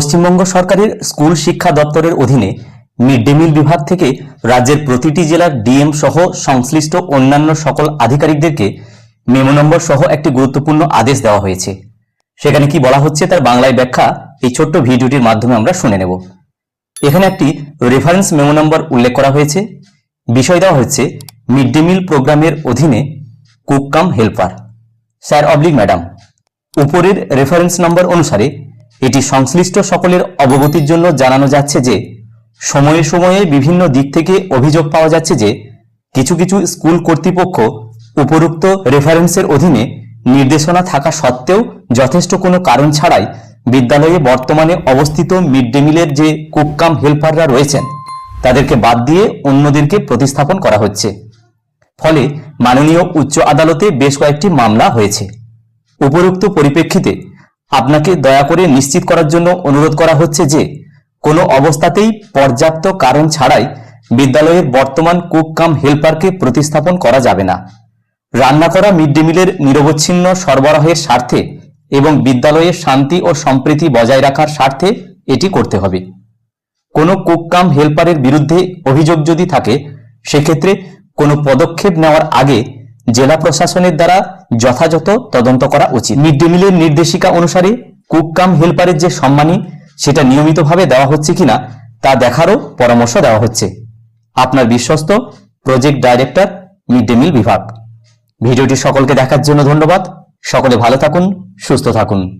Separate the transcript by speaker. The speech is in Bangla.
Speaker 1: পশ্চিমবঙ্গ সরকারের স্কুল শিক্ষা দপ্তরের অধীনে মিড ডে মিল বিভাগ থেকে রাজ্যের প্রতিটি জেলার ডিএম সহ সংশ্লিষ্ট অন্যান্য সকল আধিকারিকদেরকে মেমো নম্বর সহ একটি গুরুত্বপূর্ণ আদেশ দেওয়া হয়েছে। সেখানে কি বলা হচ্ছে তার বাংলায় ব্যাখ্যা এই ছোট্ট ভিডিওটির মাধ্যমে আমরা শুনে নেব। এখানে একটি রেফারেন্স মেমো নম্বর উল্লেখ করা হয়েছে। বিষয় দেওয়া হচ্ছে মিড ডে মিল প্রোগ্রামের অধীনে cook cum helper. Sir oblique madam, উপরের রেফারেন্স নম্বর অনুসারে এটি সংশ্লিষ্ট সকলের অবগতির জন্য জানানো যাচ্ছে যে, সময়ে সময়ে বিভিন্ন দিক থেকে অভিযোগ পাওয়া যাচ্ছে যে, কিছু কিছু স্কুল কর্তৃপক্ষ উপরুক্ত রেফারেন্সের অধীনে নির্দেশনা থাকা সত্ত্বেও যথেষ্ট কোনো কারণ ছাড়াই বিদ্যালয়ে বর্তমানে অবস্থিত মিড ডে মিলের যে কুককাম হেল্পাররা রয়েছেন, তাদেরকে বাদ দিয়ে অন্যদেরকে প্রতিস্থাপন করা হচ্ছে। ফলে মাননীয় উচ্চ আদালতে বেশ কয়েকটি মামলা হয়েছে। উপরোক্ত পরিপ্রেক্ষিতে আপনাকে দয়া করে নিশ্চিত করার জন্য অনুরোধ করা হচ্ছে যে, কোনো অবস্থাতেই পর্যাপ্ত কারণ ছাড়াই বিদ্যালয়ের বর্তমান কুক কাম হেল্পারকে প্রতিস্থাপন করা যাবে না। রান্না করা মিড ডে মিলের নিরবচ্ছিন্ন সরবরাহের স্বার্থে এবং বিদ্যালয়ের শান্তি ও সম্প্রীতি বজায় রাখার স্বার্থে এটি করতে হবে। কোনো কুক কাম হেল্পারের বিরুদ্ধে অভিযোগ যদি থাকে, সেক্ষেত্রে কোনো পদক্ষেপ নেওয়ার আগে জেলা প্রশাসনের দ্বারা যথাযথ তদন্ত করা উচিত। মিড ডে মিলের নির্দেশিকা অনুসারে কুক কাম হেল্পারের যে সম্মানী, সেটা নিয়মিতভাবে দেওয়া হচ্ছে কিনা, তা দেখারও পরামর্শ দেওয়া হচ্ছে। আপনার বিশ্বস্ত project director mid day meal বিভাগ। ভিডিওটি সকলকে দেখার জন্য ধন্যবাদ। সকলে ভালো থাকুন, সুস্থ থাকুন।